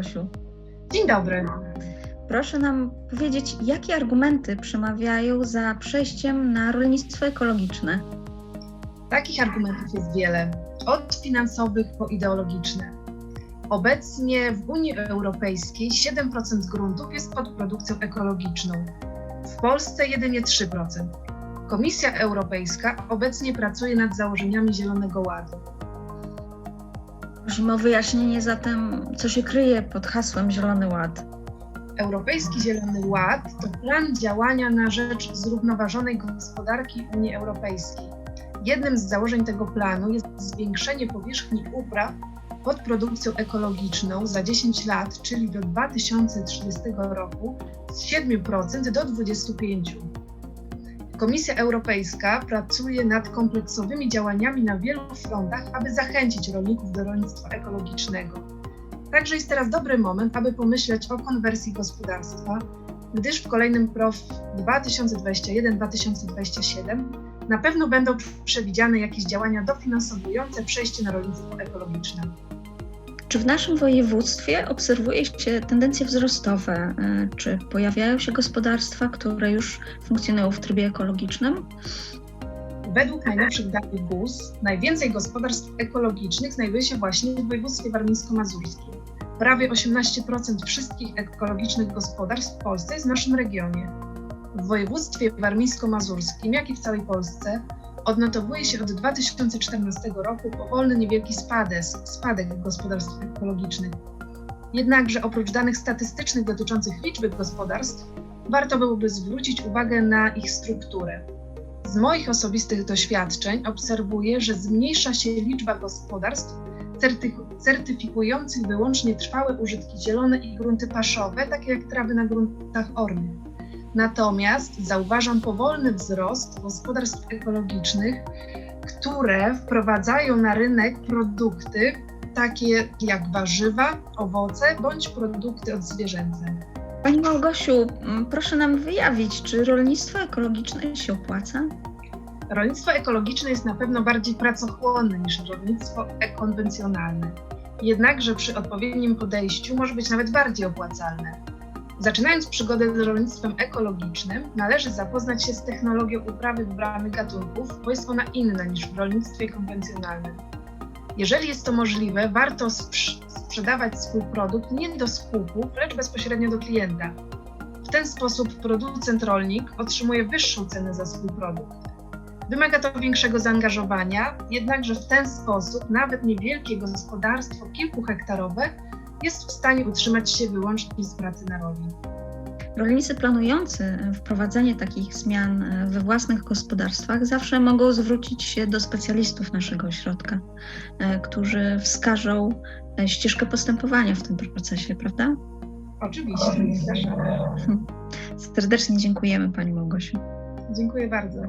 Małgosiu. Dzień dobry. Proszę nam powiedzieć, jakie argumenty przemawiają za przejściem na rolnictwo ekologiczne? Takich argumentów jest wiele, od finansowych po ideologiczne. Obecnie w Unii Europejskiej 7% gruntów jest pod produkcją ekologiczną, w Polsce jedynie 3%. Komisja Europejska obecnie pracuje nad założeniami Zielonego Ładu. Prosimy o wyjaśnienie zatem, co się kryje pod hasłem Zielony Ład. Europejski Zielony Ład to plan działania na rzecz zrównoważonej gospodarki Unii Europejskiej. Jednym z założeń tego planu jest zwiększenie powierzchni upraw pod produkcją ekologiczną za 10 lat, czyli do 2030 roku z 7% do 25%. Komisja Europejska pracuje nad kompleksowymi działaniami na wielu frontach, aby zachęcić rolników do rolnictwa ekologicznego. Także jest teraz dobry moment, aby pomyśleć o konwersji gospodarstwa, gdyż w kolejnym PROW 2021-2027 na pewno będą przewidziane jakieś działania dofinansowujące przejście na rolnictwo ekologiczne. Czy w naszym województwie obserwuje się tendencje wzrostowe? E, Czy pojawiają się gospodarstwa, które już funkcjonują w trybie ekologicznym? Według najnowszych danych GUS najwięcej gospodarstw ekologicznych znajduje się właśnie w województwie warmińsko-mazurskim. Prawie 18% wszystkich ekologicznych gospodarstw w Polsce jest w naszym regionie. W województwie warmińsko-mazurskim, jak i w całej Polsce, odnotowuje się od 2014 roku powolny niewielki spadek, spadek gospodarstw ekologicznych. Jednakże oprócz danych statystycznych dotyczących liczby gospodarstw, warto byłoby zwrócić uwagę na ich strukturę. Z moich osobistych doświadczeń obserwuję, że zmniejsza się liczba gospodarstw certy- certyfikujących wyłącznie trwałe użytki zielone i grunty paszowe, takie jak trawy na gruntach ornych. Natomiast zauważam powolny wzrost gospodarstw ekologicznych, które wprowadzają na rynek produkty takie jak warzywa, owoce bądź produkty odzwierzęce. Pani Małgosiu, proszę nam wyjawić, czy rolnictwo ekologiczne się opłaca? Rolnictwo ekologiczne jest na pewno bardziej pracochłonne niż rolnictwo konwencjonalne. Jednakże przy odpowiednim podejściu może być nawet bardziej opłacalne. Zaczynając przygodę z rolnictwem ekologicznym, należy zapoznać się z technologią uprawy wybranych gatunków, bo jest ona inna niż w rolnictwie konwencjonalnym. Jeżeli jest to możliwe, warto sprz- sprzedawać swój produkt nie do skupów, lecz bezpośrednio do klienta. W ten sposób producent rolnik otrzymuje wyższą cenę za swój produkt. Wymaga to większego zaangażowania, jednakże w ten sposób nawet niewielkie gospodarstwo kilkuhektarowe jest w stanie utrzymać się wyłącznie z pracy na roli. Rolnicy planujący wprowadzenie takich zmian e, we własnych gospodarstwach zawsze mogą zwrócić się do specjalistów naszego ośrodka, e, którzy wskażą e, ścieżkę postępowania w tym procesie, prawda? Oczywiście, zapraszamy. Serdecznie dziękujemy Pani Małgosiu. Dziękuję bardzo.